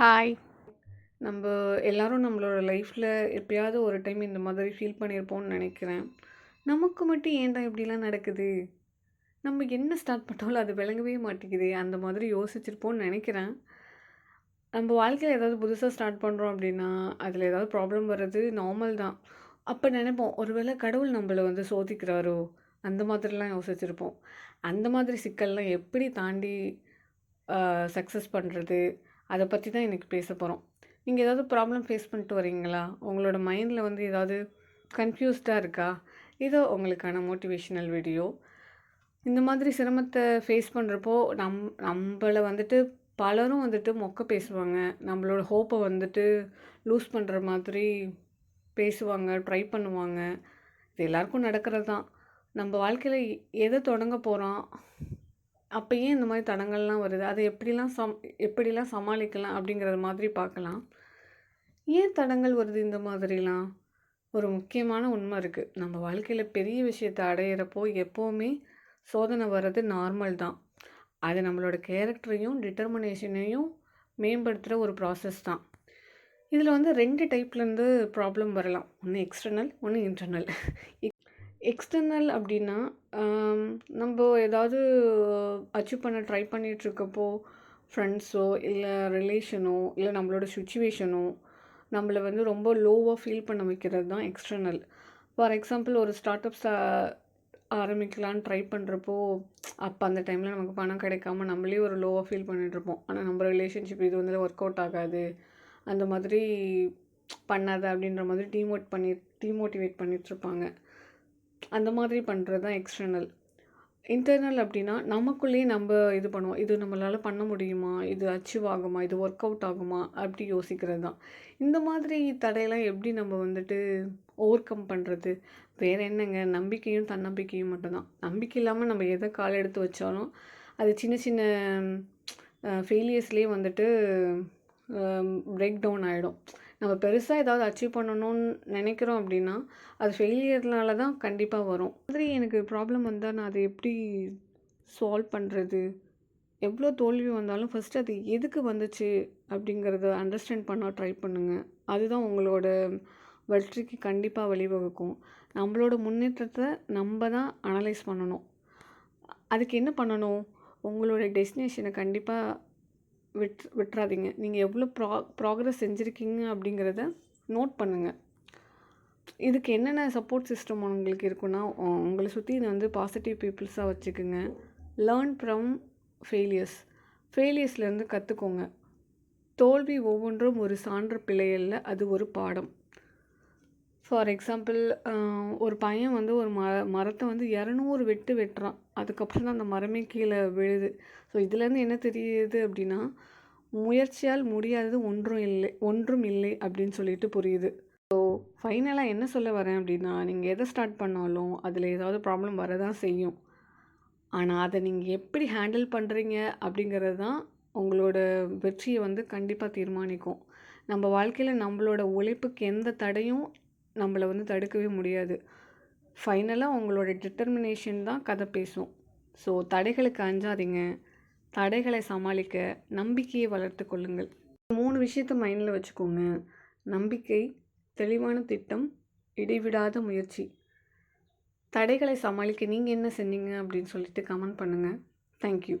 Hi நம்ம எல்லாரும் நம்மளோட லைஃப்பில் எப்பயாவது ஒரு டைம் இந்த மாதிரி ஃபீல் பண்ணியிருப்போம்னு நினைக்கிறேன். நமக்கு மட்டும் ஏன்டா இப்படிலாம் நடக்குது? நம்ம என்ன ஸ்டார்ட் பண்ணாலும் அது விளங்கவே மாட்டேங்குது. அந்த மாதிரி யோசிச்சிருப்போம்னு நினைக்கிறேன். நம்ம வாழ்க்கையில் ஏதாவது புதுசாக ஸ்டார்ட் பண்ணுறோம் அப்படின்னா அதில் ஏதாவது ப்ராப்ளம் வர்றது நார்மல் தான். அப்போ நினைப்போம் ஒருவேளை கடவுள் நம்மளை வந்து சோதிக்கிறாரோ? அந்த மாதிரிலாம் யோசிச்சிருப்போம். அந்த மாதிரி சிக்கல்லாம் எப்படி தாண்டி சக்ஸஸ் பண்ணுறது அதை பற்றி தான் எனக்கு பேச போகிறோம் நீங்கள் ஏதாவது ப்ராப்ளம் ஃபேஸ் பண்ணிட்டு வரீங்களா உங்களோட மைண்டில் வந்து ஏதாவது கன்ஃபியூஸ்டாக இருக்கா? இதோ உங்களுக்கான மோட்டிவேஷ்னல் வீடியோ இந்த மாதிரி சிரமத்தை ஃபேஸ் பண்ணுறப்போ நம் நம்மளை வந்துட்டு பலரும் வந்துட்டு மொக்க பேசுவாங்க. நம்மளோட ஹோப்பை வந்துட்டு லூஸ் பண்ணுற மாதிரி பேசுவாங்க ட்ரை பண்ணுவாங்க. இது எல்லாருக்கும் நடக்கிறது தான் நம்ம வாழ்க்கையில் எதை தொடங்க போகிறோம் அப்போ ஏன் இந்த மாதிரி தடங்கள்லாம் வருது. அதை எப்படிலாம் சம் எப்படிலாம் சமாளிக்கலாம் அப்படிங்கிறது மாதிரி பார்க்கலாம். ஏன் தடங்கள் வருது இந்த மாதிரிலாம்? ஒரு முக்கியமான உண்மை இருக்குது நம்ம வாழ்க்கையில் பெரிய விஷயத்தை அடையிறப்போ எப்போவுமே சோதனை வர்றது நார்மல் தான். அது நம்மளோட கேரக்டரையும் டிட்டர்மினேஷனையும் மேம்படுத்துகிற ஒரு ப்ராசஸ் தான். இதில் வந்து ரெண்டு டைப்லேருந்து ப்ராப்ளம் வரலாம். ஒன்று எக்ஸ்டர்னல் ஒன்று இன்டர்னல் எக்ஸ்டர்னல் அப்படின்னா நம்ம ஏதாவது அச்சீவ் பண்ண ட்ரை பண்ணிகிட்ருக்கப்போ ஃப்ரெண்ட்ஸோ இல்லை ரிலேஷனோ இல்லை நம்மளோட சுச்சுவேஷனோ நம்மளை வந்து ரொம்ப லோவாக ஃபீல் பண்ண வைக்கிறது தான் எக்ஸ்டர்னல் ஃபார் எக்ஸாம்பிள் ஒரு ஸ்டார்ட் அப்ஸ் ஆரம்பிக்கலான்னு ட்ரை பண்ணுறப்போ அப்போ அந்த டைமில் நமக்கு பணம் கிடைக்காம நம்மளே ஒரு லோவாக ஃபீல் பண்ணிகிட்ருப்போம் ஆனால் நம்ம ரிலேஷன்ஷிப் இது வந்து ஒர்க் அவுட் ஆகாது. அந்த மாதிரி பண்ணாத அப்படின்ற மாதிரி டீமோட் பண்ணி டீமோட்டிவேட் பண்ணிகிட்ருப்பாங்க அந்த மாதிரி பண்ணுறது தான் எக்ஸ்டர்னல் இன்டர்னல் அப்படின்னா நமக்குள்ளேயே நம்ம இது பண்ணுவோம். இது நம்மளால் பண்ண முடியுமா? இது அச்சீவ் ஆகுமா? இது ஒர்க் அவுட் ஆகுமா? அப்படி யோசிக்கிறது தான். இந்த மாதிரி தடையெல்லாம் எப்படி நம்ம வந்துட்டு ஓவர் கம் பண்ணுறது வேறு என்னங்க? நம்பிக்கையும் தன்னம்பிக்கையும் மட்டும்தான் நம்பிக்கை இல்லாமல் நம்ம எதை கால் எடுத்து வச்சாலும் அது சின்ன சின்ன ஃபெயிலியர்ஸ்லேயே வந்துட்டு பிரேக் டவுன் ஆகிடும் நம்ம பெருசாக ஏதாவது அச்சீவ் பண்ணணும்னு நினைக்கிறோம் அப்படின்னா அது ஃபெயிலியர்னால தான் கண்டிப்பாக வரும். மாதிரி எனக்கு ப்ராப்ளம் வந்தால் நான் அதை எப்படி சால்வ் பண்ணுறது எவ்வளோ தோல்வி வந்தாலும் ஃபஸ்ட்டு அது எதுக்கு வந்துச்சு அப்படிங்கிறத அண்டர்ஸ்டாண்ட் பண்ண ட்ரை பண்ணுங்கள் அதுதான் உங்களோட வெற்றிக்கு கண்டிப்பாக வழிவகுக்கும். நம்மளோட முன்னேற்றத்தை நம்ம தான் அனலைஸ் பண்ணணும். அதுக்கு என்ன பண்ணணும்? உங்களோட டெஸ்டினேஷனை கண்டிப்பாக விட் விட்டுறாதீங்க. நீங்கள் எவ்வளோ ப்ரா ப்ராக்ரஸ் செஞ்சுருக்கீங்க அப்படிங்கிறத நோட் பண்ணுங்கள் இதுக்கு என்னென்ன சப்போர்ட் சிஸ்டம் உங்களுக்கு இருக்குன்னா உங்களை சுற்றி வந்து பாசிட்டிவ் பீப்புள்ஸாக வச்சுக்கோங்க. லேர்ன் ஃப்ரம் ஃபெயிலியர்ஸ் ஃபெயிலியர்ஸ்லேருந்து கற்றுக்கோங்க தோல்வி ஒவ்வொன்றும் ஒரு சான்ற பிழையல்ல அது ஒரு பாடம். ஃபார் எக்ஸாம்பிள் ஒரு பையன் வந்து ஒரு ம மரத்தை வந்து இரநூறு வெட்டு வெட்டுறான். அதுக்கப்புறம் தான் அந்த மரமே கீழே விழுது. ஸோ இதுலேருந்து என்ன தெரியுது அப்படின்னா முயற்சியால் முடியாதது ஒன்றும் இல்லை ஒன்றும் இல்லை அப்படின்னு சொல்லிட்டு புரியுது. ஸோ ஃபைனலாக என்ன சொல்ல வரேன் அப்படின்னா நீங்கள் எதை ஸ்டார்ட் பண்ணாலும் அதில் ஏதாவது ப்ராப்ளம் வரதான் செய்யும். ஆனால் அதை நீங்கள் எப்படி ஹேண்டில் பண்ணுறீங்க அப்படிங்கிறது தான் உங்களோட வெற்றியை வந்து கண்டிப்பாக தீர்மானிக்கும். நம்ம வாழ்க்கையில் நம்மளோட உழைப்புக்கு எந்த தடையும் நம்மளை வந்து தடுக்கவே முடியாது. ஃபைனலாக உங்களோட டிட்டர்மினேஷன் தான் கதை பேசும். ஸோ தடைகளுக்கு அஞ்சாதீங்க. தடைகளை சமாளிக்க நம்பிக்கையை வளர்த்து கொள்ளுங்கள். மூணு விஷயத்த மைண்டில் வச்சுக்கோங்க. நம்பிக்கை தெளிவான திட்டம் இடைவிடாத முயற்சி. தடைகளை சமாளிக்க நீங்கள் என்ன செஞ்சீங்க அப்படின்னு சொல்லிட்டு கமெண்ட் பண்ணுங்கள் தேங்க்யூ